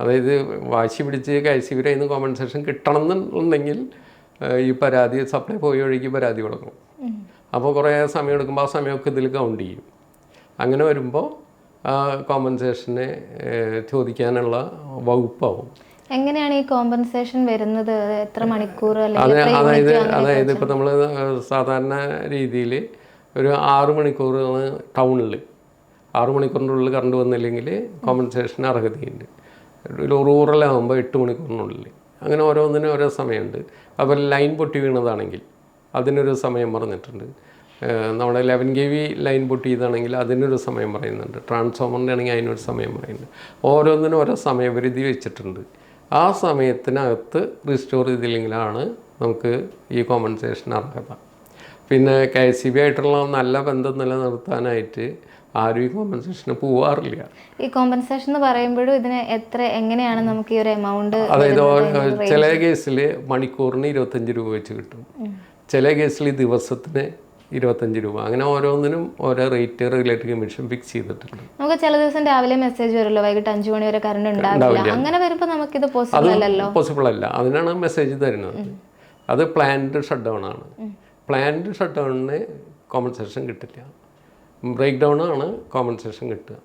അതായത് വാശി പിടിച്ച് കെ വരെ ബിയുടെ നിന്ന് കോമ്പൻസേഷൻ കിട്ടണം എന്നുണ്ടെങ്കിൽ ഈ പരാതി സപ്ലൈ പോയി വഴിക്ക് പരാതി കൊടുക്കണം. അപ്പോൾ കുറേ സമയം എടുക്കുമ്പോൾ ആ സമയമൊക്കെ ഇതിൽ കൗണ്ട് ചെയ്യും. അങ്ങനെ വരുമ്പോൾ ആ കോമ്പൻസേഷനെ ചോദിക്കാനുള്ള വകുപ്പാവും. എങ്ങനെയാണ് ഈ കോമ്പൻസേഷൻ വരുന്നത്? എത്ര മണിക്കൂർ അല്ലെങ്കിൽ അതായത് അതായത് ഇപ്പോൾ നമ്മൾ സാധാരണ രീതിയിൽ ഒരു ആറ് മണിക്കൂറാണ് ടൗണിൽ ആറ് മണിക്കൂറിന്റെ ഉള്ളിൽ കറണ്ട് വന്നില്ലെങ്കിൽ കോമ്പൻസേഷൻ അർഹതയുണ്ട്. റൂറലാകുമ്പോൾ എട്ട് മണിക്കൂറിനുള്ളിൽ അങ്ങനെ ഓരോന്നിനും ഓരോ സമയമുണ്ട്. അപ്പോൾ ലൈൻ പൊട്ടി വീണതാണെങ്കിൽ അതിനൊരു സമയം പറഞ്ഞിട്ടുണ്ട്. നമ്മുടെ ലെവൻ കെ വി ലൈൻ പൊട്ടി ചെയ്താണെങ്കിൽ അതിനൊരു സമയം പറയുന്നുണ്ട്. ട്രാൻസ്ഫോമറിന്റെ ആണെങ്കിൽ അതിനൊരു സമയം പറയുന്നുണ്ട്. ഓരോന്നിനും ഓരോ സമയപരിധി വെച്ചിട്ടുണ്ട്. ആ സമയത്തിനകത്ത് റിസ്റ്റോർ ചെയ്തില്ലെങ്കിലാണ് നമുക്ക് ഈ കോമ്പൻസേഷൻ അർഹത പിന്നെ കെ എസ് സി ബി ആയിട്ടുള്ള നല്ല ബന്ധം നിലനിർത്താനായിട്ട് ആരും ഈ കോമ്പൻസേഷന് പോവാറില്ല. ഈ കോമ്പൻസേഷൻ എന്ന് പറയുമ്പോഴും ഇതിന് എത്ര എങ്ങനെയാണ് നമുക്ക് ഈ ഒരു എമൗണ്ട് അതായത് ചില കേസിൽ മണിക്കൂറിന് ഇരുപത്തഞ്ച് രൂപ വെച്ച് കിട്ടും. ചില കേസിൽ ദിവസത്തിന് ഇരുപത്തഞ്ച് രൂപ. അങ്ങനെ ഓരോന്നിനും ഓരോ റേറ്റ് റെഗുലേറ്ററി കമ്മീഷൻ ഫിക്സ് ചെയ്തിട്ടുണ്ട്. നമുക്ക് ചില ദിവസം രാവിലെ മെസ്സേജ് വരുമല്ലോ വൈകിട്ട് അഞ്ചു മണി വരെ കറണ്ട് ഉണ്ടാവില്ല. അങ്ങനെ വരുമ്പോൾ നമുക്കിത് പോസിബിൾ അല്ലല്ലോ. പോസിബിൾ അല്ല. അതിനാണ് മെസ്സേജ് തരുന്നത്. അത് പ്ലാൻഡ് ഷട്ട് ഡൗൺ ആണ് പ്ലാൻഡ് ഷട്ട് ഡൗണിന് കോമ്പൻസേഷൻ കിട്ടില്ല. ബ്രേക്ക് ഡൗൺ ആണ് കോമ്പൻസേഷൻ കിട്ടുക.